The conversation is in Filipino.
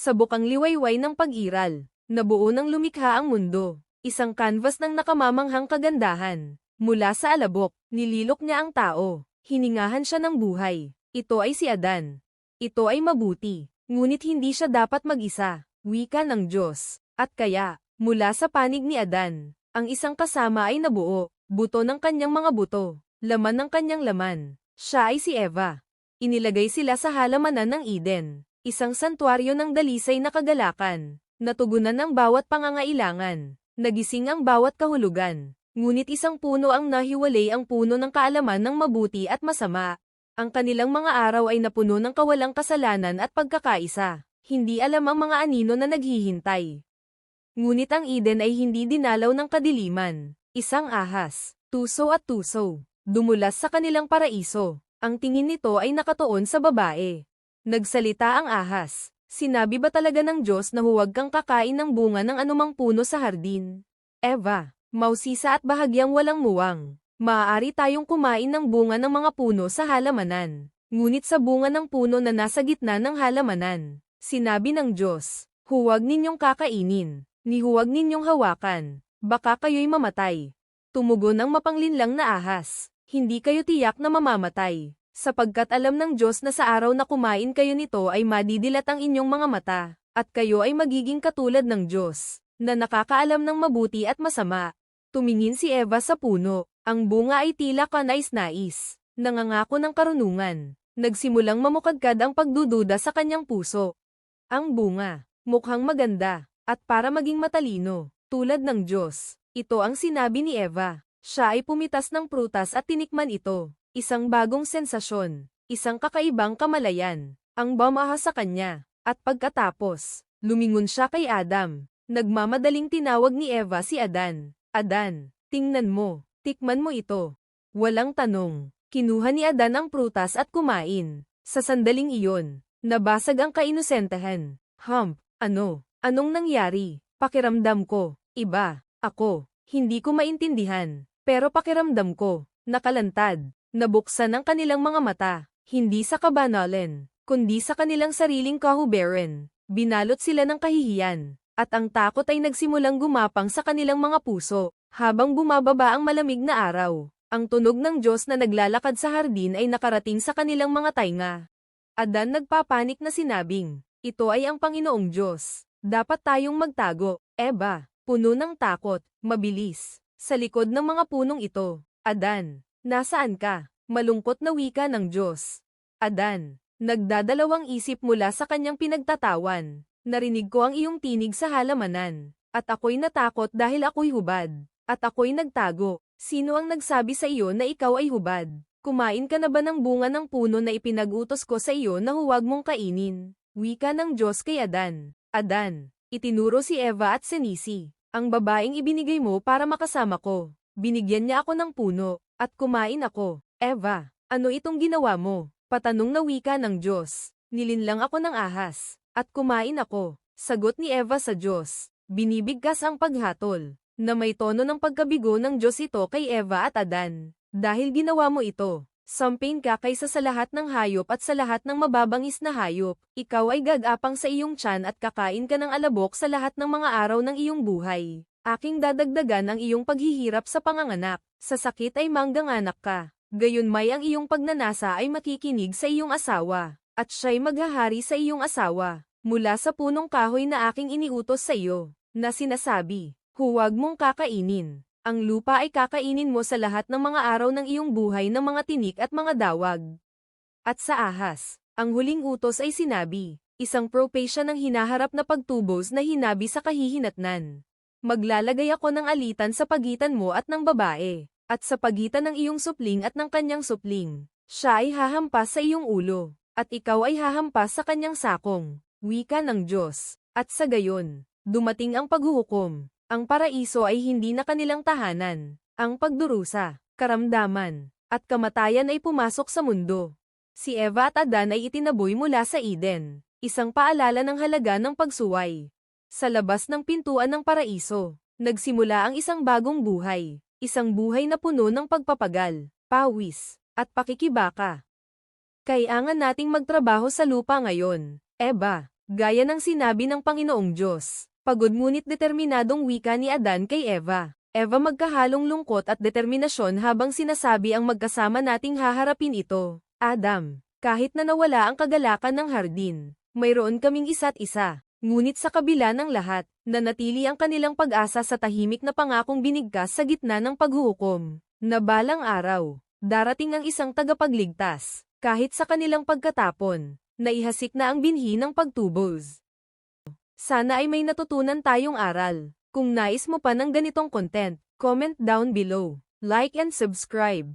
Sa bukang liwayway ng pag-iral, nabuo ng lumikha ang mundo. Isang canvas ng nakamamanghang kagandahan. Mula sa alabok, nililok niya ang tao. Hiningahan siya ng buhay. Ito ay si Adan. Ito ay mabuti. Ngunit hindi siya dapat mag-isa. Wika ng Diyos. At kaya, mula sa panig ni Adan, ang isang kasama ay nabuo. Buto ng kanyang mga buto. Laman ng kanyang laman. Siya ay si Eva. Inilagay sila sa halamanan ng Eden. Isang santuaryo ng dalisay na kagalakan. Natugunan ng bawat pangangailangan. Nagising ang bawat kahulugan. Ngunit isang puno ang nahiwalay ang puno ng kaalaman ng mabuti at masama. Ang kanilang mga araw ay napuno ng kawalang kasalanan at pagkakaisa. Hindi alam ang mga anino na naghihintay. Ngunit ang Eden ay hindi dinalaw ng kadiliman. Isang ahas, tuso at tuso, dumulas sa kanilang paraiso. Ang tingin nito ay nakatuon sa babae. Nagsalita ang ahas. Sinabi ba talaga ng Diyos na huwag kang kakain ng bunga ng anumang puno sa hardin? Eva, mausisa at bahagyang walang muwang. Maaari tayong kumain ng bunga ng mga puno sa halamanan. Ngunit sa bunga ng puno na nasa gitna ng halamanan, sinabi ng Diyos, huwag ninyong kakainin, ni huwag ninyong hawakan, baka kayo'y mamatay. Tumugon ang mapanglinlang na ahas, hindi kayo tiyak na mamamatay, sapagkat alam ng Diyos na sa araw na kumain kayo nito ay madidilat ang inyong mga mata, at kayo ay magiging katulad ng Diyos, na nakakaalam ng mabuti at masama. Tumingin si Eva sa puno, ang bunga ay tila kanais-nais, nangangako ng karunungan. Nagsimulang mamukadkad ang pagdududa sa kanyang puso. Ang bunga, mukhang maganda, at para maging matalino, tulad ng Diyos. Ito ang sinabi ni Eva. Siya ay pumitas ng prutas at tinikman ito. Isang bagong sensasyon. Isang kakaibang kamalayan. Ang bumaha sa kanya. At pagkatapos, lumingon siya kay Adam. Nagmamadaling tinawag ni Eva si Adan. Adan, tingnan mo. Tikman mo ito. Walang tanong. Kinuha ni Adan ang prutas at kumain. Sa sandaling iyon, nabasag ang kainosentahan. Hump, ano? Anong nangyari? Pakiramdam ko. Iba. Ako. Hindi ko maintindihan. Pero pakiramdam ko, nakalantad, nabuksan ang kanilang mga mata, hindi sa kabanalan, kundi sa kanilang sariling kahuberan. Binalot sila ng kahihiyan, at ang takot ay nagsimulang gumapang sa kanilang mga puso, habang bumababa ang malamig na araw. Ang tunog ng Diyos na naglalakad sa hardin ay nakarating sa kanilang mga tainga. Adan nagpapanik na sinabing, ito ay ang Panginoong Diyos. Dapat tayong magtago, Eba, puno ng takot, mabilis. Sa likod ng mga punong ito, Adan, nasaan ka? Malungkot na wika ng Diyos. Adan, nagdadalawang isip mula sa kanyang pinagtatawan. Narinig ko ang iyong tinig sa halamanan. At ako'y natakot dahil ako'y hubad. At ako'y nagtago. Sino ang nagsabi sa iyo na ikaw ay hubad? Kumain ka na ba ng bunga ng puno na ipinag-utos ko sa iyo na huwag mong kainin? Wika ng Diyos kay Adan. Adan, itinuro si Eva at Senisi. Ang babaeng ibinigay mo para makasama ko. Binigyan niya ako ng puno, at kumain ako. Eva, ano itong ginawa mo? Patanong na wika ng Diyos. Nilinlang ako ng ahas, at kumain ako. Sagot ni Eva sa Diyos. Binibigkas ang paghatol, na may tono ng pagkabigo ng Diyos ito kay Eva at Adan. Dahil ginawa mo ito, Sampain ka kaysa sa lahat ng hayop at sa lahat ng mababangis na hayop. Ikaw ay gagapang sa iyong tiyan at kakain ka ng alabok sa lahat ng mga araw ng iyong buhay. Aking dadagdagan ang iyong paghihirap sa panganganak. Sa sakit ay mangganganak ka. Gayon may ang iyong pagnanasa ay makikinig sa iyong asawa. At siya'y maghahari sa iyong asawa. Mula sa punong kahoy na aking iniutos sa iyo. Na sinasabi, huwag mong kakainin. Ang lupa ay kakainin mo sa lahat ng mga araw ng iyong buhay ng mga tinik at mga dawag. At sa ahas, ang huling utos ay sinabi, isang propesya ng hinaharap na pagtubos na hinabi sa kahihinatnan. Maglalagay ako ng alitan sa pagitan mo at ng babae, at sa pagitan ng iyong supling at ng kanyang supling. Siya ay hahampas sa iyong ulo, at ikaw ay hahampas sa kanyang sakong. Wika ng Diyos. At sa gayon, dumating ang paghuhukom, ang paraiso ay hindi na kanilang tahanan. Ang pagdurusa, karamdaman, at kamatayan ay pumasok sa mundo. Si Eva at Adan ay itinaboy mula sa Eden, isang paalala ng halaga ng pagsuway. Sa labas ng pintuan ng paraiso, nagsimula ang isang bagong buhay, isang buhay na puno ng pagpapagal, pawis, at pakikibaka. Kailangan nating magtrabaho sa lupa ngayon, Eba, Gaya ng sinabi ng Panginoong Diyos, pagod ngunit determinadong wika ni Adan kay Eva. Eva magkahalong lungkot at determinasyon habang sinasabi ang magkasama nating haharapin ito. Adam, kahit na nawala ang kagalakan ng hardin, mayroon kaming isa't isa. Ngunit sa kabila ng lahat, nanatili ang kanilang pag-asa sa tahimik na pangakong binigkas sa gitna ng paghuhukom. Na balang araw, darating ang isang tagapagligtas, kahit sa kanilang pagkatapon, naihasik na ang binhi ng pagtubos. Sana ay may natutunan tayong aral. Kung nais mo pa ng ganitong content, comment down below, like and subscribe.